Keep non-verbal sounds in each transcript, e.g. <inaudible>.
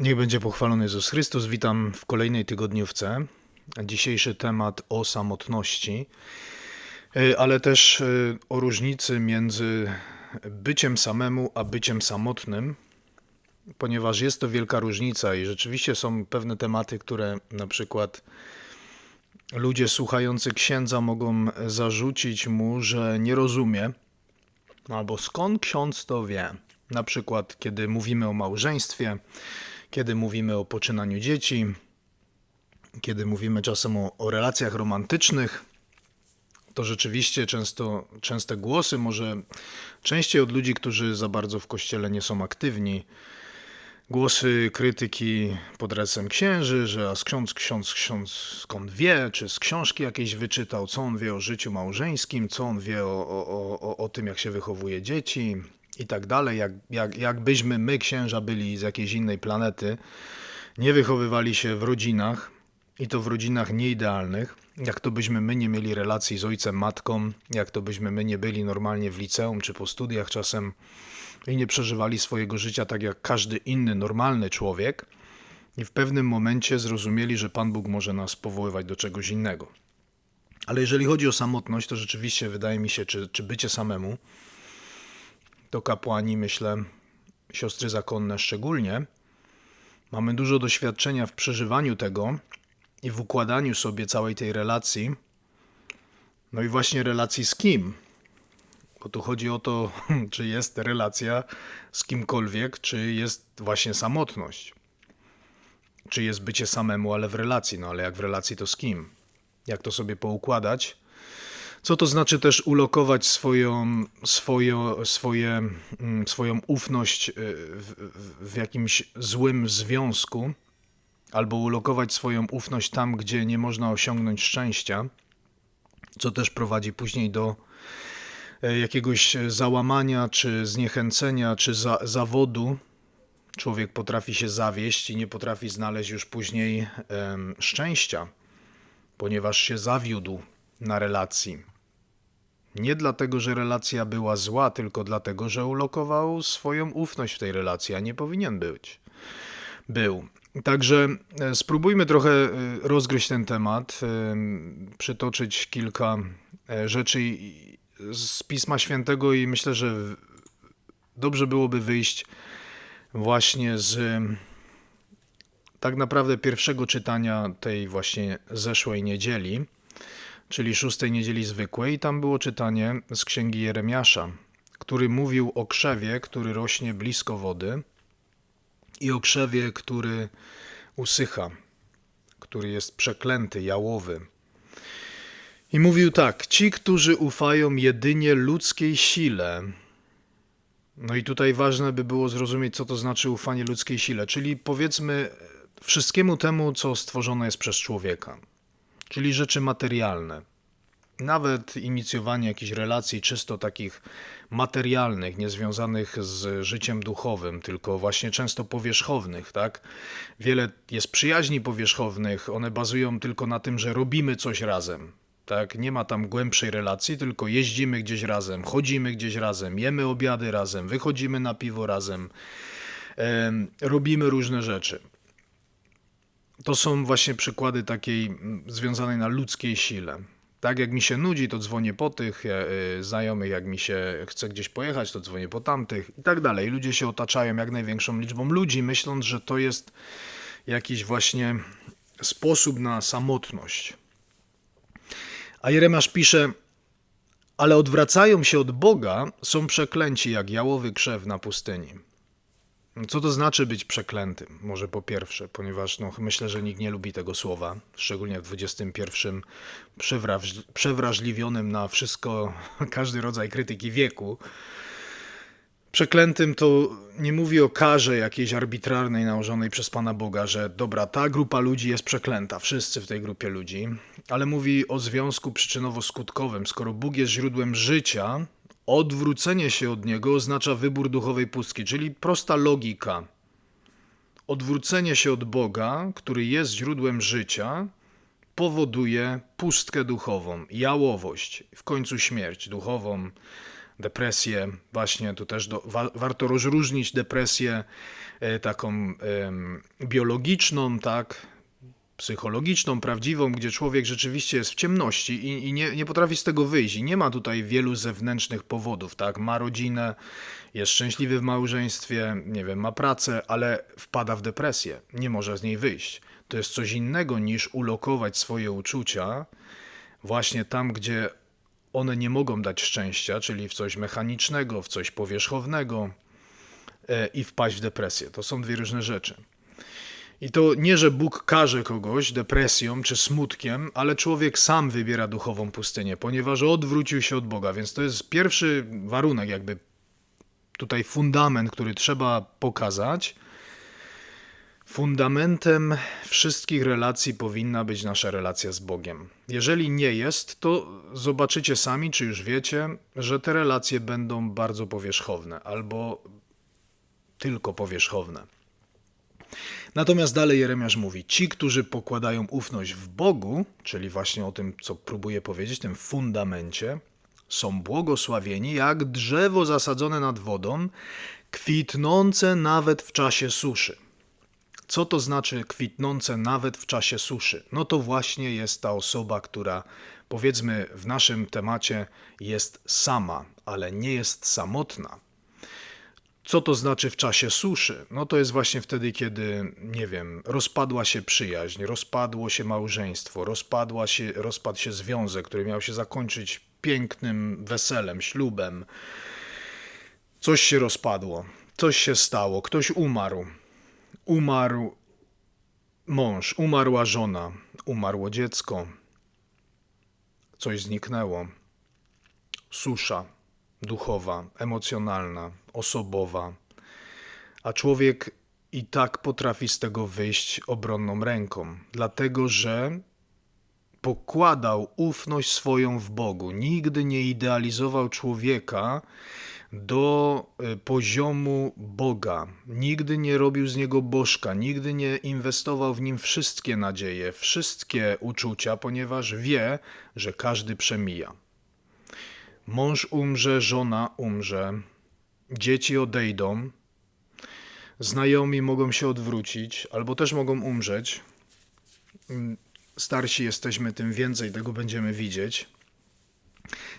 Niech będzie pochwalony Jezus Chrystus. Witam w kolejnej tygodniówce. Dzisiejszy temat o samotności, y, ale też y, o różnicy między byciem samemu a byciem samotnym, ponieważ jest to wielka różnica i rzeczywiście są pewne tematy, które na przykład ludzie słuchający księdza mogą zarzucić mu, że nie rozumie, albo skąd ksiądz to wie. Na przykład, kiedy mówimy o małżeństwie, kiedy mówimy o poczynaniu dzieci, kiedy mówimy czasem o, o relacjach romantycznych, to rzeczywiście często, częste głosy, może częściej od ludzi, którzy za bardzo w kościele nie są aktywni, głosy krytyki pod adresem księży, że a ksiądz, ksiądz, ksiądz skąd wie, czy z książki jakiejś wyczytał, co on wie o życiu małżeńskim, co on wie o, o, o, o tym, jak się wychowuje dzieci i tak dalej, jak, jak, jakbyśmy my, księża, byli z jakiejś innej planety, nie wychowywali się w rodzinach i to w rodzinach nieidealnych, jak to byśmy my nie mieli relacji z ojcem, matką, jak to byśmy my nie byli normalnie w liceum czy po studiach czasem i nie przeżywali swojego życia tak jak każdy inny normalny człowiek i w pewnym momencie zrozumieli, że Pan Bóg może nas powoływać do czegoś innego. Ale jeżeli chodzi o samotność, to rzeczywiście wydaje mi się, czy, czy bycie samemu, to kapłani, myślę, siostry zakonne szczególnie, mamy dużo doświadczenia w przeżywaniu tego i w układaniu sobie całej tej relacji. No i właśnie relacji z kim? Bo tu chodzi o to, <laughs> czy jest relacja z kimkolwiek, czy jest właśnie samotność. Czy jest bycie samemu, ale w relacji. No ale jak w relacji, to z kim? Jak to sobie poukładać? Co to znaczy też ulokować swoją, swoją, swoje, mm, swoją ufność y, w, w, jakimś złym związku, albo ulokować swoją ufność tam, gdzie nie można osiągnąć szczęścia, co też prowadzi później do e, jakiegoś załamania, czy zniechęcenia, czy za, zawodu. Człowiek potrafi się zawieść i nie potrafi znaleźć już później em, szczęścia, ponieważ się zawiódł na relacji. Nie dlatego, że relacja była zła, tylko dlatego, że ulokował swoją ufność w tej relacji, a nie powinien być. Był. Także e, spróbujmy trochę e, rozgryźć ten temat, e, przytoczyć kilka rzeczy z Pisma Świętego i myślę, że dobrze byłoby wyjść właśnie z tak naprawdę pierwszego czytania tej właśnie zeszłej niedzieli czyli szóstej niedzieli zwykłej, i tam było czytanie z księgi Jeremiasza, który mówił o krzewie, który rośnie blisko wody i o krzewie, który usycha, który jest przeklęty, jałowy. I mówił tak: Ci, którzy ufają jedynie ludzkiej sile. No i tutaj ważne by było zrozumieć, co to znaczy ufanie ludzkiej sile, czyli powiedzmy wszystkiemu temu, co stworzone jest przez człowieka czyli rzeczy materialne. Nawet inicjowanie jakichś relacji czysto takich materialnych, niezwiązanych z życiem duchowym, tylko właśnie często powierzchownych, tak? Wiele jest przyjaźni powierzchownych, one bazują tylko na tym, że robimy coś razem, tak? Nie ma tam głębszej relacji, tylko jeździmy gdzieś razem, chodzimy gdzieś razem, jemy obiady razem, wychodzimy na piwo razem, robimy różne rzeczy to są właśnie przykłady takiej związanej na ludzkiej sile. Tak jak mi się nudzi, to dzwonię po tych yy, znajomych, jak mi się chce gdzieś pojechać, to dzwonię po tamtych i tak dalej. Ludzie się otaczają jak największą liczbą ludzi, myśląc, że to jest jakiś właśnie sposób na samotność. A Jeremiasz pisze, ale odwracają się od Boga, są przeklęci jak jałowy krzew na pustyni. Co to znaczy być przeklętym? Może po pierwsze, ponieważ no, myślę, że nikt nie lubi tego słowa, szczególnie w XXI przewraż, przewrażliwionym na wszystko, <laughs> każdy rodzaj krytyki wieku. Przeklętym to nie mówi o karze jakiejś arbitralnej nałożonej przez Pana Boga, że dobra, ta grupa ludzi jest przeklęta, wszyscy w tej grupie ludzi, ale mówi o związku przyczynowo-skutkowym. Skoro Bóg jest źródłem życia, Odwrócenie się od niego oznacza wybór duchowej pustki, czyli prosta logika. Odwrócenie się od Boga, który jest źródłem życia, powoduje pustkę duchową, jałowość, w końcu śmierć duchową, depresję, właśnie tu też do, wa, warto rozróżnić depresję e, taką em, biologiczną, tak, psychologiczną, prawdziwą, gdzie człowiek rzeczywiście jest w ciemności i, i nie, nie potrafi z tego wyjść. I nie ma tutaj wielu zewnętrznych powodów, tak? Ma rodzinę, jest szczęśliwy w małżeństwie, nie wiem, ma pracę, ale wpada w depresję. Nie może z niej wyjść. To jest coś innego niż ulokować swoje uczucia właśnie tam, gdzie one nie mogą dać szczęścia, czyli w coś mechanicznego, w coś powierzchownego e, i wpaść w depresję. To są dwie różne rzeczy. I to nie, że Bóg karze kogoś depresją czy smutkiem, ale człowiek sam wybiera duchową pustynię, ponieważ odwrócił się od Boga. Więc to jest pierwszy warunek, jakby tutaj fundament, który trzeba pokazać. Fundamentem wszystkich relacji powinna być nasza relacja z Bogiem. Jeżeli nie jest, to zobaczycie sami, czy już wiecie, że te relacje będą bardzo powierzchowne albo tylko powierzchowne. Natomiast dalej Jeremiasz mówi: Ci, którzy pokładają ufność w Bogu, czyli właśnie o tym, co próbuję powiedzieć, tym fundamencie, są błogosławieni jak drzewo zasadzone nad wodą, kwitnące nawet w czasie suszy. Co to znaczy kwitnące nawet w czasie suszy? No to właśnie jest ta osoba, która powiedzmy w naszym temacie jest sama, ale nie jest samotna. Co to znaczy w czasie suszy? No to jest właśnie wtedy, kiedy, nie wiem, rozpadła się przyjaźń, rozpadło się małżeństwo, rozpadła się, rozpadł się związek, który miał się zakończyć pięknym weselem, ślubem. Coś się rozpadło, coś się stało, ktoś umarł. Umarł mąż, umarła żona, umarło dziecko, coś zniknęło. Susza duchowa, emocjonalna, osobowa, a człowiek i tak potrafi z tego wyjść obronną ręką, dlatego że pokładał ufność swoją w Bogu. Nigdy nie idealizował człowieka do y, poziomu Boga. Nigdy nie robił z niego bożka, nigdy nie inwestował w nim wszystkie nadzieje, wszystkie uczucia, ponieważ wie, że każdy przemija. Mąż umrze, żona umrze, dzieci odejdą, znajomi mogą się odwrócić, albo też mogą umrzeć. Im Starsi jesteśmy, tym więcej tego będziemy widzieć.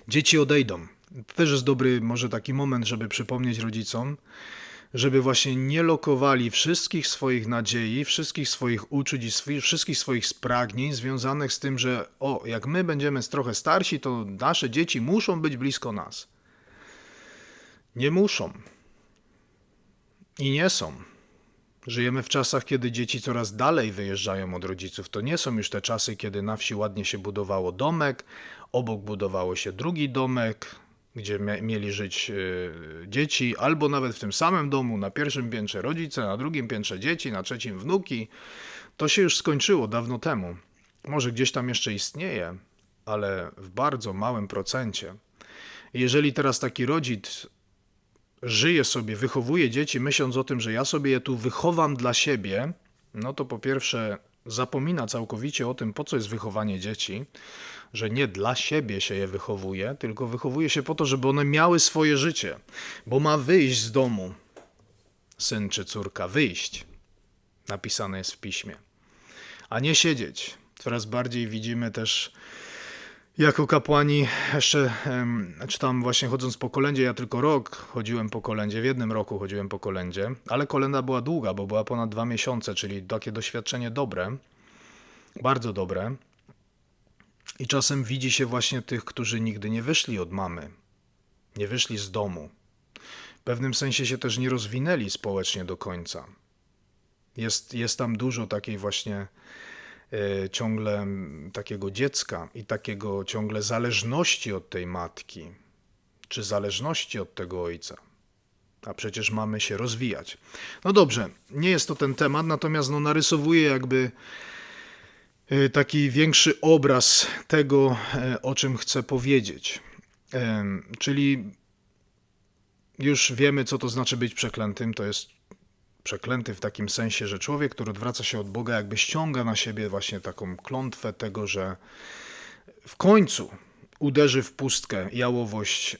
Dzieci odejdą. To też jest dobry, może taki moment, żeby przypomnieć rodzicom, żeby właśnie nie lokowali wszystkich swoich nadziei, wszystkich swoich uczuć i wszystkich swoich spragnień związanych z tym, że o, jak my będziemy trochę starsi, to nasze dzieci muszą być blisko nas. Nie muszą. I nie są. Żyjemy w czasach, kiedy dzieci coraz dalej wyjeżdżają od rodziców. To nie są już te czasy, kiedy na wsi ładnie się budowało domek, obok budowało się drugi domek, gdzie mieli żyć y, dzieci, albo nawet w tym samym domu, na pierwszym piętrze rodzice, na drugim piętrze dzieci, na trzecim wnuki. To się już skończyło dawno temu. Może gdzieś tam jeszcze istnieje, ale w bardzo małym procencie. Jeżeli teraz taki rodzic żyje sobie, wychowuje dzieci, myśląc o tym, że ja sobie je tu wychowam dla siebie, no to po pierwsze zapomina całkowicie o tym, po co jest wychowanie dzieci, że nie dla siebie się je wychowuje, tylko wychowuje się po to, żeby one miały swoje życie, bo ma wyjść z domu. Syn czy córka, wyjść. Napisane jest w piśmie. A nie siedzieć. Coraz bardziej widzimy też jako kapłani, jeszcze em, czy tam właśnie chodząc po kolędzie, ja tylko rok chodziłem po kolędzie, w jednym roku chodziłem po kolędzie, ale kolenda była długa, bo była ponad dwa miesiące, czyli takie doświadczenie dobre, bardzo dobre. I czasem widzi się właśnie tych, którzy nigdy nie wyszli od mamy, nie wyszli z domu. W pewnym sensie się też nie rozwinęli społecznie do końca. Jest, jest tam dużo takiej właśnie ciągle mm, takiego dziecka i takiego ciągle zależności od tej matki, czy zależności od tego ojca. A przecież mamy się rozwijać. No dobrze, nie jest to ten temat, natomiast no, narysowuje jakby e, taki większy obraz tego, e, o czym chcę powiedzieć. Czyli już wiemy, co to znaczy być przeklętym. To jest przeklęty w takim sensie, że człowiek, który odwraca się od Boga, jakby ściąga na siebie właśnie taką klątwę tego, że w końcu uderzy w pustkę, jałowość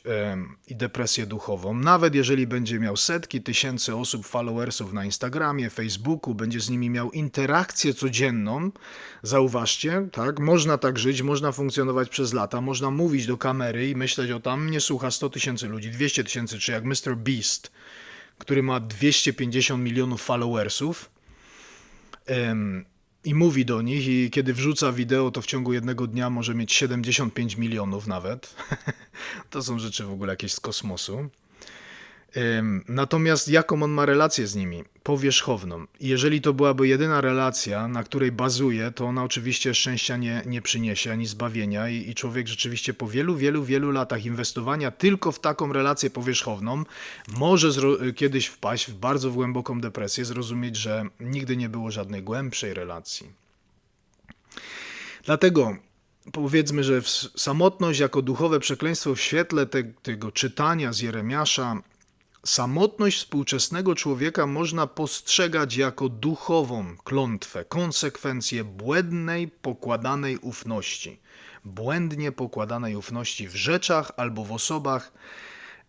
i depresję duchową. Nawet jeżeli będzie miał setki tysięcy osób, followersów na Instagramie, Facebooku, będzie z nimi miał interakcję codzienną, zauważcie, tak, można tak żyć, można funkcjonować przez lata, można mówić do kamery i myśleć o tam mnie słucha 100 tysięcy ludzi, 200 tysięcy, czy jak Mr. Beast, który ma 250 milionów followersów, i mówi do nich, i kiedy wrzuca wideo, to w ciągu jednego dnia może mieć 75 milionów nawet. <laughs> to są rzeczy w ogóle jakieś z kosmosu. Natomiast jaką on ma relację z nimi? Powierzchowną. Jeżeli to byłaby jedyna relacja, na której bazuje, to ona oczywiście szczęścia nie, nie przyniesie ani zbawienia, i, i człowiek rzeczywiście po wielu, wielu, wielu latach inwestowania tylko w taką relację powierzchowną może kiedyś wpaść w bardzo głęboką depresję, zrozumieć, że nigdy nie było żadnej głębszej relacji. Dlatego powiedzmy, że samotność jako duchowe przekleństwo w świetle te, tego czytania z Jeremiasza, samotność współczesnego człowieka można postrzegać jako duchową klątwę, konsekwencję błędnej, pokładanej ufności. Błędnie pokładanej ufności w rzeczach albo w osobach,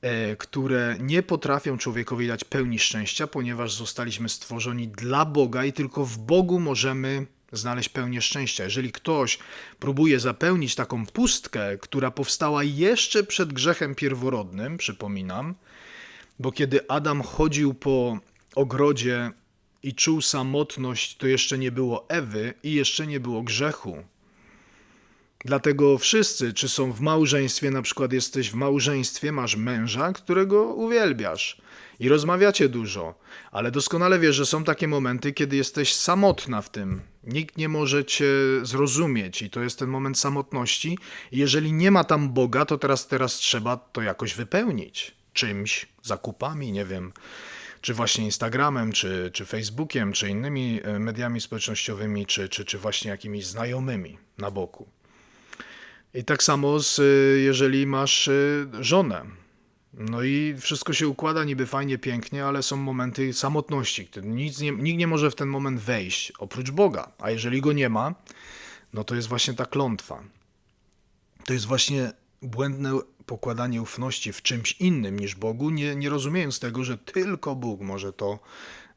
e, które nie potrafią człowiekowi dać pełni szczęścia, ponieważ zostaliśmy stworzeni dla Boga i tylko w Bogu możemy znaleźć pełnię szczęścia. Jeżeli ktoś próbuje zapełnić taką pustkę, która powstała jeszcze przed grzechem pierworodnym, przypominam, bo kiedy Adam chodził po ogrodzie i czuł samotność, to jeszcze nie było Ewy i jeszcze nie było grzechu. Dlatego wszyscy, czy są w małżeństwie, na przykład jesteś w małżeństwie, masz męża, którego uwielbiasz i rozmawiacie dużo, ale doskonale wiesz, że są takie momenty, kiedy jesteś samotna w tym. Nikt nie może cię zrozumieć i to jest ten moment samotności. Jeżeli nie ma tam Boga, to teraz, teraz trzeba to jakoś wypełnić czymś, zakupami, nie wiem, czy właśnie Instagramem, czy, czy Facebookiem, czy innymi e, mediami społecznościowymi, czy, czy, czy właśnie jakimiś znajomymi na boku. I tak samo, z, y, jeżeli masz y, żonę. No i wszystko się układa niby fajnie, pięknie, ale są momenty samotności. Nic nie, nikt nie może w ten moment wejść, oprócz Boga. A jeżeli go nie ma, no to jest właśnie ta klątwa. To jest właśnie błędne pokładanie ufności w czymś innym niż Bogu, nie, nie rozumiejąc tego, że tylko Bóg może to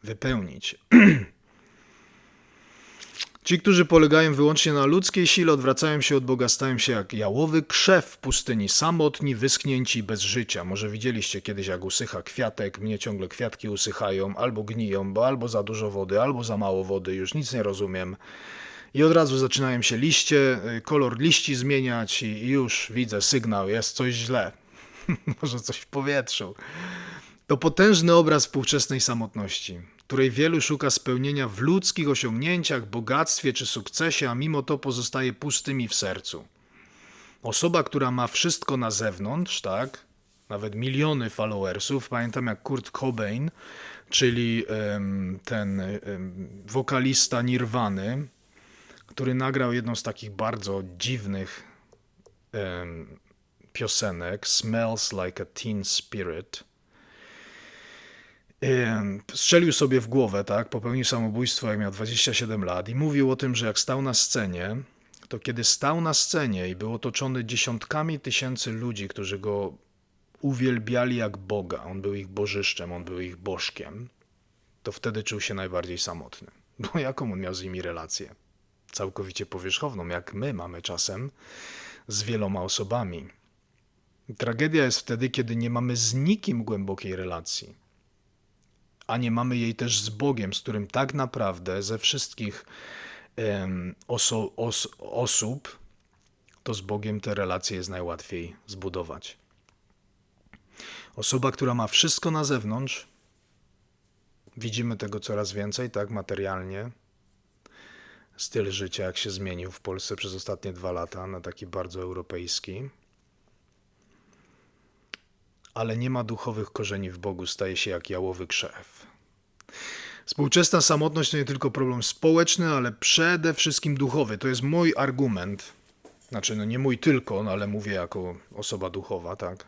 wypełnić. <clears throat> Ci, którzy polegają wyłącznie na ludzkiej sile, odwracają się od Boga, stają się jak jałowy krzew w pustyni, samotni, wyschnięci, bez życia. Może widzieliście kiedyś, jak usycha kwiatek, mnie ciągle kwiatki usychają, albo gniją, bo albo za dużo wody, albo za mało wody, już nic nie rozumiem. I od razu zaczynają się liście, y, kolor liści zmieniać i już widzę sygnał, jest coś źle. <laughs> Może coś w powietrzu. To potężny obraz współczesnej samotności, której wielu szuka spełnienia w ludzkich osiągnięciach, bogactwie czy sukcesie, a mimo to pozostaje pustymi w sercu. Osoba, która ma wszystko na zewnątrz, tak? Nawet miliony followersów. Pamiętam jak Kurt Cobain, czyli ten wokalista Nirwany, który nagrał jedną z takich bardzo dziwnych em, piosenek, Smells Like a Teen Spirit. Strzelił sobie w głowę, tak? Popełnił samobójstwo, jak miał 27 lat i mówił o tym, że jak stał na scenie, to kiedy stał na scenie i był otoczony dziesiątkami tysięcy ludzi, którzy go uwielbiali jak Boga, on był ich bożyszczem, on był ich bożkiem, to wtedy czuł się najbardziej samotny. <laughs> Bo jaką on miał z nimi relację? Całkowicie powierzchowną, jak my mamy czasem z wieloma osobami. Tragedia jest wtedy, kiedy nie mamy z nikim głębokiej relacji, a nie mamy jej też z Bogiem, z którym tak naprawdę ze wszystkich oso, os, osób, to z Bogiem te relacje jest najłatwiej zbudować. Osoba, która ma wszystko na zewnątrz, widzimy tego coraz więcej, tak materialnie. Styl życia, jak się zmienił w Polsce przez ostatnie dwa lata na taki bardzo europejski. Ale nie ma duchowych korzeni w Bogu, staje się jak jałowy krzew. Współczesna samotność to nie tylko problem społeczny, ale przede wszystkim duchowy. To jest mój argument. Znaczy, no nie mój tylko, no ale mówię jako osoba duchowa, tak?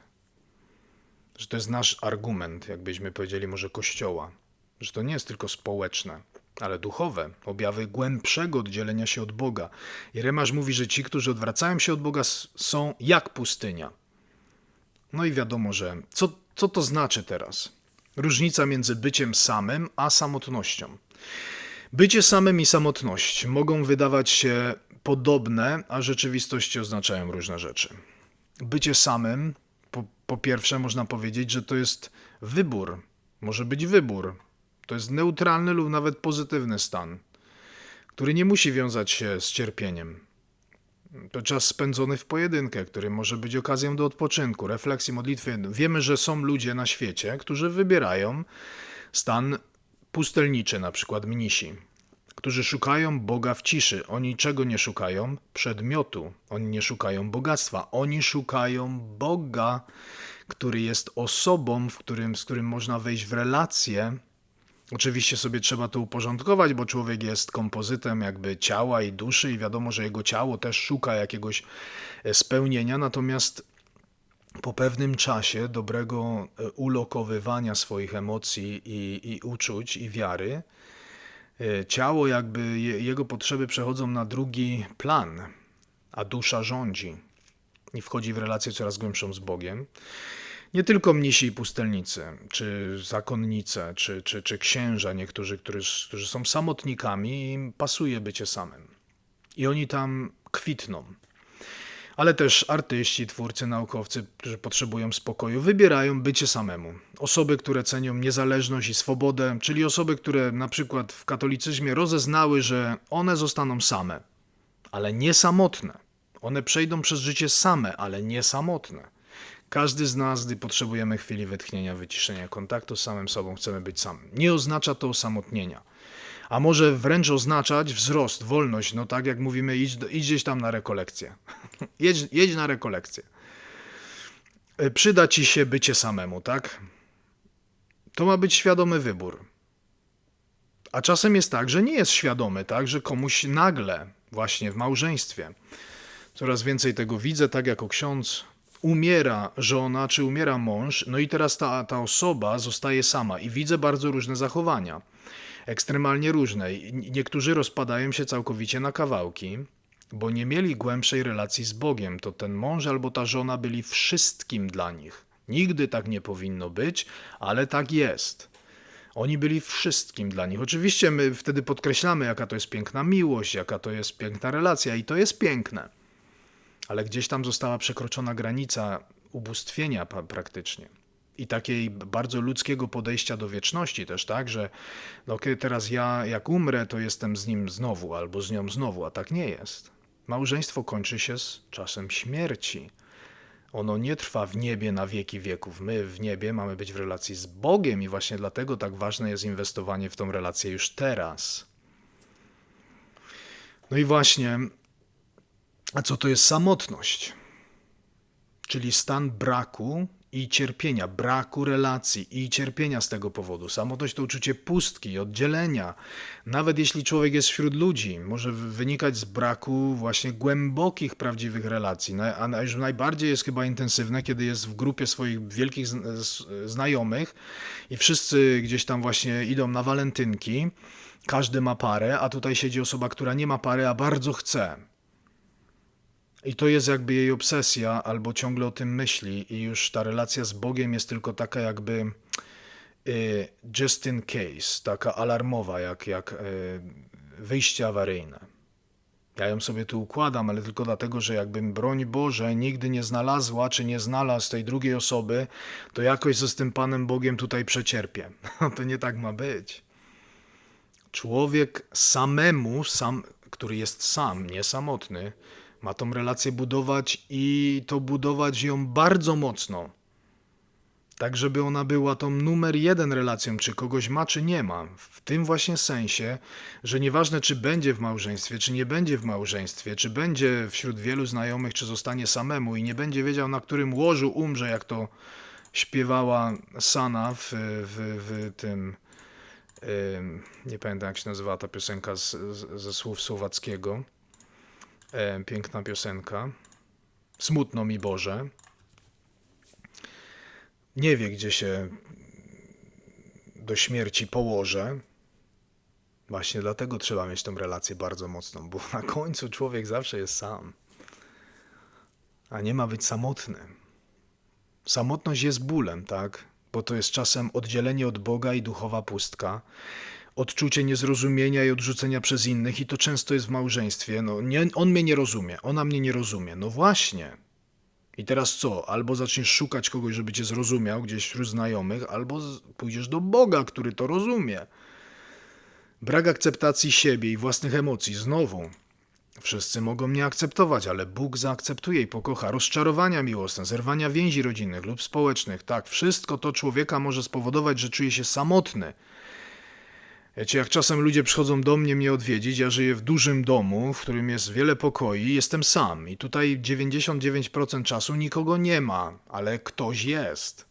Że to jest nasz argument, jakbyśmy powiedzieli może kościoła. Że to nie jest tylko społeczne. Ale duchowe, objawy głębszego oddzielenia się od Boga. Jeremasz mówi, że ci, którzy odwracają się od Boga, są jak pustynia. No i wiadomo, że co, co to znaczy teraz? Różnica między byciem samym a samotnością. Bycie samym i samotność mogą wydawać się podobne, a rzeczywistości oznaczają różne rzeczy. Bycie samym, po, po pierwsze, można powiedzieć, że to jest wybór. Może być wybór. To jest neutralny lub nawet pozytywny stan, który nie musi wiązać się z cierpieniem. To czas spędzony w pojedynkę, który może być okazją do odpoczynku, refleksji, modlitwy. Wiemy, że są ludzie na świecie, którzy wybierają stan pustelniczy, na przykład mnisi, którzy szukają Boga w ciszy. Oni czego nie szukają? Przedmiotu. Oni nie szukają bogactwa. Oni szukają Boga, który jest osobą, w którym, z którym można wejść w relację. Oczywiście sobie trzeba to uporządkować, bo człowiek jest kompozytem jakby ciała i duszy i wiadomo, że jego ciało też szuka jakiegoś e, spełnienia, natomiast po pewnym czasie dobrego e, ulokowywania swoich emocji i, i uczuć i wiary, e, ciało jakby, je, jego potrzeby przechodzą na drugi plan, a dusza rządzi i wchodzi w relację coraz głębszą z Bogiem. Nie tylko mnisi i pustelnicy, czy zakonnice, czy, czy, czy księża, niektórzy, którzy, którzy są samotnikami im pasuje bycie samym. I oni tam kwitną ale też artyści, twórcy, naukowcy, którzy potrzebują spokoju, wybierają bycie samemu. Osoby, które cenią niezależność i swobodę, czyli osoby, które na przykład w katolicyzmie rozeznały, że one zostaną same, ale nie samotne. One przejdą przez życie same, ale nie samotne. Każdy z nas, gdy potrzebujemy chwili wytchnienia, wyciszenia, kontaktu z samym sobą, chcemy być samym. Nie oznacza to osamotnienia a może wręcz oznaczać wzrost, wolność. No tak jak mówimy, idź, do, idź gdzieś tam na rekolekcję. <laughs> jedź, jedź na rekolekcję. Y, Przyda ci się bycie samemu, tak? To ma być świadomy wybór. A czasem jest tak, że nie jest świadomy, tak? Że komuś nagle, właśnie w małżeństwie, coraz więcej tego widzę, tak jako ksiądz, umiera żona czy umiera mąż, no i teraz ta, ta osoba zostaje sama i widzę bardzo różne zachowania ekstremalnie różne. Niektórzy rozpadają się całkowicie na kawałki, bo nie mieli głębszej relacji z Bogiem. To ten mąż albo ta żona byli wszystkim dla nich. Nigdy tak nie powinno być, ale tak jest. Oni byli wszystkim dla nich. Oczywiście my wtedy podkreślamy, jaka to jest piękna miłość, jaka to jest piękna relacja, i to jest piękne. Ale gdzieś tam została przekroczona granica ubóstwienia praktycznie i takiej bardzo ludzkiego podejścia do wieczności też, tak, że no okej, teraz ja jak umrę, to jestem z nim znowu albo z nią znowu, a tak nie jest. Małżeństwo kończy się z czasem śmierci. Ono nie trwa w niebie na wieki wieków. My w niebie mamy być w relacji z Bogiem i właśnie dlatego tak ważne jest inwestowanie w tą relację już teraz. No i właśnie, a co to jest samotność? czyli stan braku i cierpienia, braku relacji i cierpienia z tego powodu. Samotność to uczucie pustki, oddzielenia. Nawet jeśli człowiek jest wśród ludzi, może wy- wynikać z braku właśnie głębokich, prawdziwych relacji. A już najbardziej jest chyba intensywne, kiedy jest w grupie swoich wielkich znajomych i wszyscy gdzieś tam właśnie idą na walentynki. Każdy ma parę, a tutaj siedzi osoba, która nie ma pary, a bardzo chce. I to jest jakby jej obsesja, albo ciągle o tym myśli, i już ta relacja z Bogiem jest tylko taka jakby y, just in case, taka alarmowa, jak, jak y, wyjście awaryjne. Ja ją sobie tu układam, ale tylko dlatego, że jakbym broń Boże nigdy nie znalazła, czy nie znalazł tej drugiej osoby, to jakoś ze z tym Panem Bogiem tutaj przecierpię. <laughs> to nie tak ma być. Człowiek samemu, sam, który jest sam, nie samotny, ma tą relację budować i to budować ją bardzo mocno. Tak, żeby ona była tą numer jeden relacją, czy kogoś ma, czy nie ma. W tym właśnie sensie, że nieważne, czy będzie w małżeństwie, czy nie będzie w małżeństwie, czy będzie wśród wielu znajomych, czy zostanie samemu i nie będzie wiedział, na którym łożu umrze, jak to śpiewała Sana w, w, w tym. ym, Nie pamiętam, jak się nazywała ta piosenka z, z, ze słów słowackiego. E, piękna piosenka. Smutno mi Boże. Nie wie, gdzie się do śmierci położę. Właśnie dlatego trzeba mieć tą relację bardzo mocną, bo na końcu człowiek zawsze jest sam. A nie ma być samotny. Samotność jest bólem, tak? Bo to jest czasem oddzielenie od Boga i duchowa pustka, odczucie niezrozumienia i odrzucenia przez innych, i to często jest w małżeństwie. No, nie, on mnie nie rozumie, ona mnie nie rozumie. No właśnie. I teraz co? Albo zaczniesz szukać kogoś, żeby cię zrozumiał gdzieś wśród znajomych, albo pójdziesz do Boga, który to rozumie. Brak akceptacji siebie i własnych emocji. Znowu. Wszyscy mogą mnie akceptować, ale Bóg zaakceptuje i pokocha. Rozczarowania miłosne, zerwania więzi rodzinnych lub społecznych. Tak, wszystko to człowieka może spowodować, że czuje się samotny. Wiecie, jak czasem ludzie przychodzą do mnie mnie odwiedzić, ja żyję w dużym domu, w którym jest wiele pokoi, jestem sam i tutaj 99% czasu nikogo nie ma, ale ktoś jest.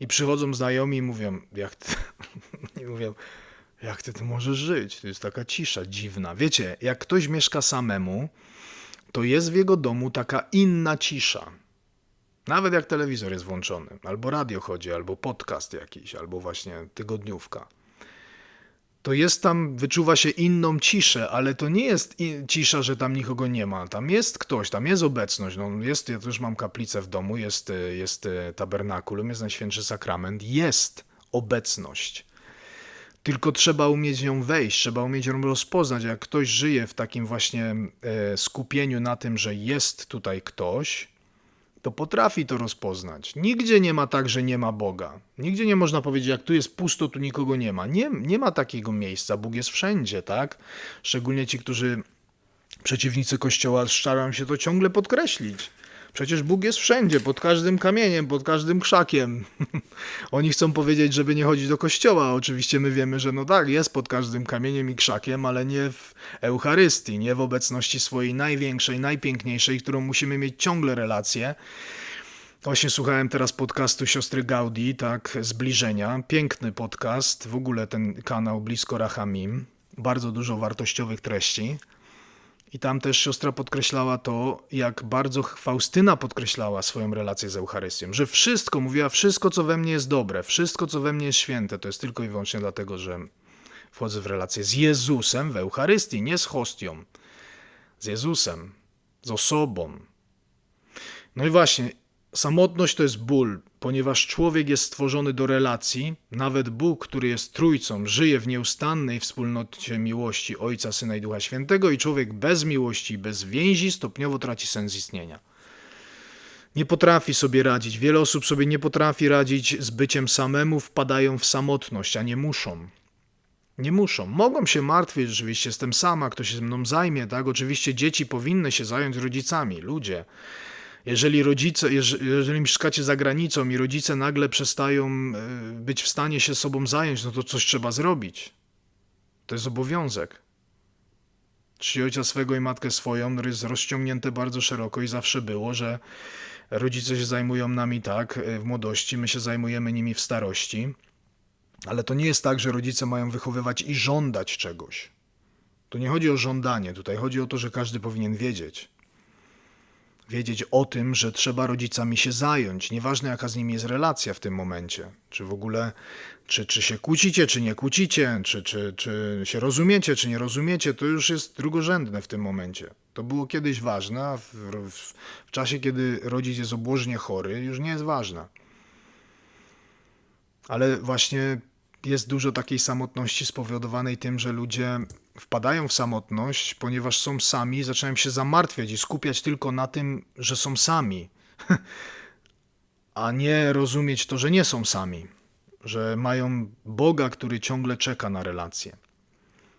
I przychodzą znajomi i mówią, jak ty, <laughs> i mówią, jak ty tu możesz żyć? To jest taka cisza dziwna. Wiecie, jak ktoś mieszka samemu, to jest w jego domu taka inna cisza. Nawet jak telewizor jest włączony, albo radio chodzi, albo podcast jakiś, albo właśnie tygodniówka to jest tam, wyczuwa się inną ciszę, ale to nie jest cisza, że tam nikogo nie ma. Tam jest ktoś, tam jest obecność. No, jest, ja też mam kaplicę w domu, jest, jest y, tabernakulum, jest Najświętszy Sakrament, jest obecność. Tylko trzeba umieć nią wejść, trzeba umieć ją rozpoznać. Jak ktoś żyje w takim właśnie e, skupieniu na tym, że jest tutaj ktoś, to potrafi to rozpoznać. Nigdzie nie ma tak, że nie ma Boga. Nigdzie nie można powiedzieć, jak tu jest pusto, tu nikogo nie ma. Nie, nie ma takiego miejsca. Bóg jest wszędzie, tak? Szczególnie ci, którzy przeciwnicy Kościoła starają się to ciągle podkreślić. Przecież Bóg jest wszędzie, pod każdym kamieniem, pod każdym krzakiem. <laughs> Oni chcą powiedzieć, żeby nie chodzić do kościoła. Oczywiście my wiemy, że no tak, jest pod każdym kamieniem i krzakiem, ale nie w Eucharystii, nie w obecności swojej największej, najpiękniejszej, którą musimy mieć ciągle relację. Właśnie słuchałem teraz podcastu siostry Gaudi, tak, Zbliżenia. Piękny podcast, w ogóle ten kanał Blisko Rachamim. Bardzo dużo wartościowych treści. I tam też siostra podkreślała to, jak bardzo Faustyna podkreślała swoją relację z Eucharystią, że wszystko, mówiła, wszystko co we mnie jest dobre, wszystko co we mnie jest święte, to jest tylko i wyłącznie dlatego, że wchodzę w relację z Jezusem w Eucharystii, nie z hostią, z Jezusem, z osobą. No i właśnie, samotność to jest ból, ponieważ człowiek jest stworzony do relacji, nawet Bóg, który jest trójcą, żyje w nieustannej wspólnocie miłości Ojca, Syna i Ducha Świętego i człowiek bez miłości, bez więzi stopniowo traci sens istnienia. Nie potrafi sobie radzić, wiele osób sobie nie potrafi radzić z byciem samemu, wpadają w samotność, a nie muszą. Nie muszą. Mogą się martwić, rzeczywiście jestem sama, ktoś się ze mną zajmie, tak? Oczywiście dzieci powinny się zająć rodzicami, ludzie. Jeżeli rodzice, jeż- jeżeli mieszkacie za granicą i rodzice nagle przestają e, być w stanie się sobą zająć, no to coś trzeba zrobić. To jest obowiązek. Czci ojca swego i matkę swoją jest rozciągnięte bardzo szeroko i zawsze było, że rodzice się zajmują nami tak e, w młodości, my się zajmujemy nimi w starości. Ale to nie jest tak, że rodzice mają wychowywać i żądać czegoś. Tu nie chodzi o żądanie, tutaj chodzi o to, że każdy powinien wiedzieć. Wiedzieć o tym, że trzeba rodzicami się zająć. Nieważne, jaka z nimi jest relacja w tym momencie. Czy w ogóle, czy, czy się kłócicie, czy nie kłócicie, czy, czy, czy się rozumiecie, czy nie rozumiecie, to już jest drugorzędne w tym momencie. To było kiedyś ważne, a w, w, w czasie, kiedy rodzic jest obłożnie chory, już nie jest ważne. Ale właśnie jest dużo takiej samotności spowodowanej tym, że ludzie wpadają w samotność, ponieważ są sami zaczynają się zamartwiać i skupiać tylko na tym, że są sami, <laughs> a nie rozumieć to, że nie są sami, że mają Boga, który ciągle czeka na relacje.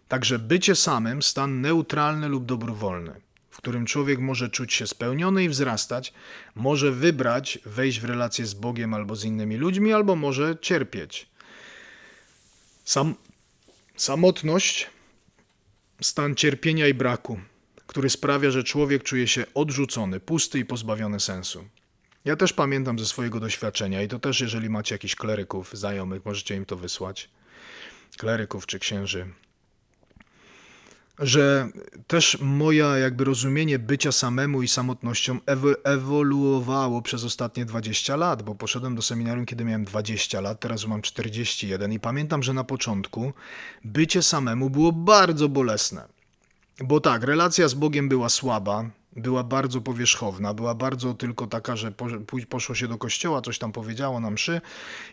Także bycie samym, stan neutralny lub dobrowolny, w którym człowiek może czuć się spełniony i wzrastać, może wybrać wejść w relację z Bogiem albo z innymi ludźmi, albo może cierpieć. Sam, samotność, stan cierpienia i braku, który sprawia, że człowiek czuje się odrzucony, pusty i pozbawiony sensu. Ja też pamiętam ze swojego doświadczenia i to też, jeżeli macie jakichś kleryków, znajomych, możecie im to wysłać. Kleryków czy księży. Że też moja jakby rozumienie bycia samemu i samotnością ewo- ewoluowało przez ostatnie 20 lat, bo poszedłem do seminarium, kiedy miałem 20 lat, teraz mam 41 i pamiętam, że na początku bycie samemu było bardzo bolesne. Bo tak, relacja z Bogiem była słaba, była bardzo powierzchowna, była bardzo tylko taka, że poszło się do kościoła, coś tam powiedziało na mszy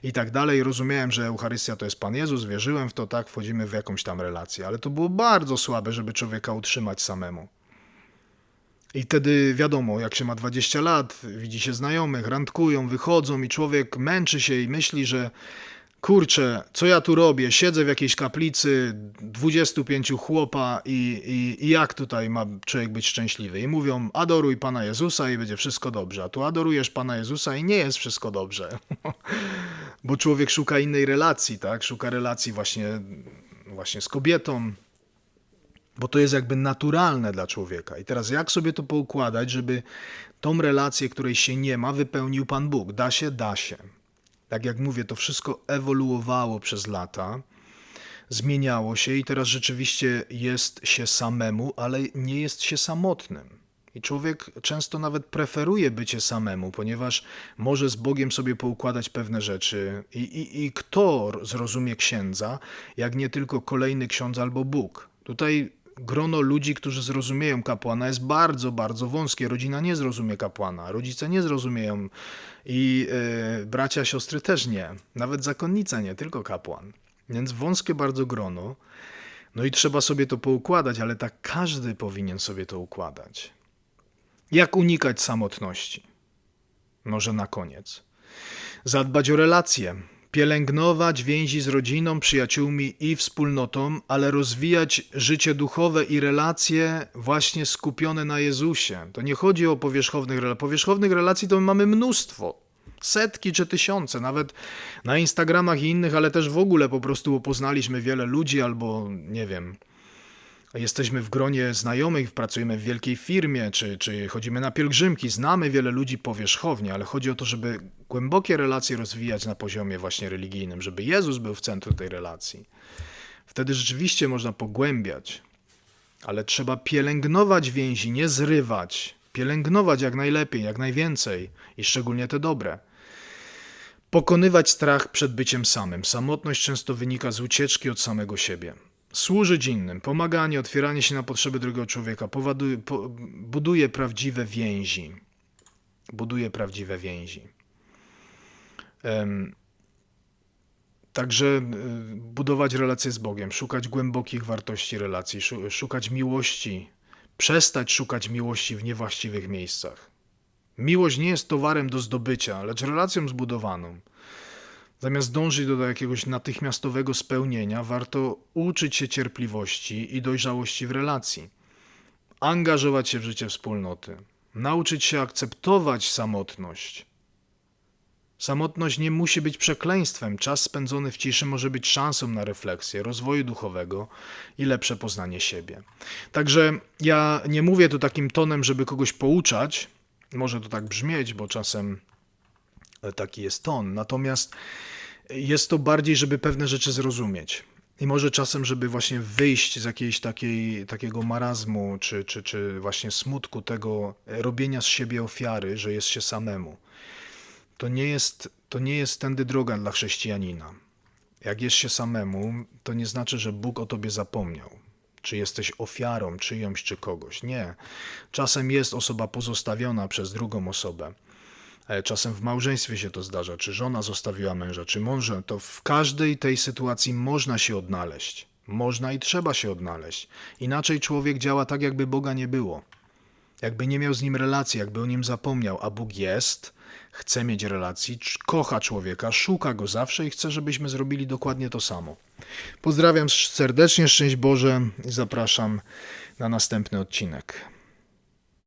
i tak dalej. Rozumiałem, że Eucharystia to jest Pan Jezus, wierzyłem w to, tak, wchodzimy w jakąś tam relację, ale to było bardzo słabe, żeby człowieka utrzymać samemu. I wtedy wiadomo, jak się ma 20 lat, widzi się znajomych, randkują, wychodzą i człowiek męczy się i myśli, że kurczę, co ja tu robię? Siedzę w jakiejś kaplicy, 25 chłopa i, i, i jak tutaj ma człowiek być szczęśliwy? I mówią, adoruj Pana Jezusa i będzie wszystko dobrze. A tu adorujesz Pana Jezusa i nie jest wszystko dobrze. <laughs> Bo człowiek szuka innej relacji, tak? Szuka relacji właśnie, właśnie z kobietą, bo to jest jakby naturalne dla człowieka. I teraz jak sobie to poukładać, żeby tą relację, której się nie ma, wypełnił Pan Bóg? Da się? Da się. Tak jak mówię, to wszystko ewoluowało przez lata, zmieniało się i teraz rzeczywiście jest się samemu, ale nie jest się samotnym. I człowiek często nawet preferuje bycie samemu, ponieważ może z Bogiem sobie poukładać pewne rzeczy. I, i, I kto zrozumie księdza, jak nie tylko kolejny ksiądz albo Bóg? Tutaj grono ludzi, którzy zrozumieją kapłana, jest bardzo, bardzo wąskie. Rodzina nie zrozumie kapłana, rodzice nie zrozumieją i e, bracia, siostry też nie. Nawet zakonnica nie, tylko kapłan. Więc wąskie bardzo grono. No i trzeba sobie to poukładać, ale tak każdy powinien sobie to układać. Jak unikać samotności? Może na koniec. Zadbać o relacje, pielęgnować więzi z rodziną, przyjaciółmi i wspólnotą, ale rozwijać życie duchowe i relacje właśnie skupione na Jezusie. To nie chodzi o powierzchownych relacji. Powierzchownych relacji to my mamy mnóstwo. Setki czy tysiące, nawet na Instagramach i innych, ale też w ogóle po prostu poznaliśmy wiele ludzi albo nie wiem, jesteśmy w gronie znajomych, pracujemy w wielkiej firmie, czy, czy chodzimy na pielgrzymki, znamy wiele ludzi powierzchownie, ale chodzi o to, żeby głębokie relacje rozwijać na poziomie właśnie religijnym, żeby Jezus był w centrum tej relacji. Wtedy rzeczywiście można pogłębiać, ale trzeba pielęgnować więzi, nie zrywać. Pielęgnować jak najlepiej, jak najwięcej i szczególnie te dobre. Pokonywać strach przed byciem samym. Samotność często wynika z ucieczki od samego siebie. Służyć innym, pomaganie, otwieranie się na potrzeby drugiego człowieka po, buduje prawdziwe więzi. Buduje prawdziwe więzi. Em, Także y, budować relacje z Bogiem, szukać głębokich wartości relacji, szu- szukać miłości, przestać szukać miłości w niewłaściwych miejscach. Miłość nie jest towarem do zdobycia, lecz relacją zbudowaną. Zamiast dążyć do jakiegoś natychmiastowego spełnienia, warto uczyć się cierpliwości i dojrzałości w relacji, angażować się w życie wspólnoty, nauczyć się akceptować samotność. Samotność nie musi być przekleństwem. Czas spędzony w ciszy może być szansą na refleksję, rozwoju duchowego i lepsze poznanie siebie. Także ja nie mówię tu takim tonem, żeby kogoś pouczać. Może to tak brzmieć, bo czasem taki jest ton. Natomiast jest to bardziej, żeby pewne rzeczy zrozumieć. I może czasem, żeby właśnie wyjść z jakiejś takiej, takiego marazmu, czy, czy, czy właśnie smutku tego robienia z siebie ofiary, że jest się samemu. To nie jest, to nie jest tędy droga dla chrześcijanina. Jak jest się samemu, to nie znaczy, że Bóg o tobie zapomniał. Czy jesteś ofiarą czyjąś czy kogoś. Nie. Czasem jest osoba pozostawiona przez drugą osobę. E, Czasem w małżeństwie się to zdarza, czy żona zostawiła męża, czy mąż, to w każdej tej sytuacji można się odnaleźć. Można i trzeba się odnaleźć. Inaczej człowiek działa tak, jakby Boga nie było. Jakby nie miał z nim relacji, jakby o nim zapomniał, a Bóg jest, chce mieć relacji, kocha człowieka, szuka go zawsze i chce, żebyśmy zrobili dokładnie to samo. Pozdrawiam serdecznie, szczęść Boże i zapraszam na następny odcinek.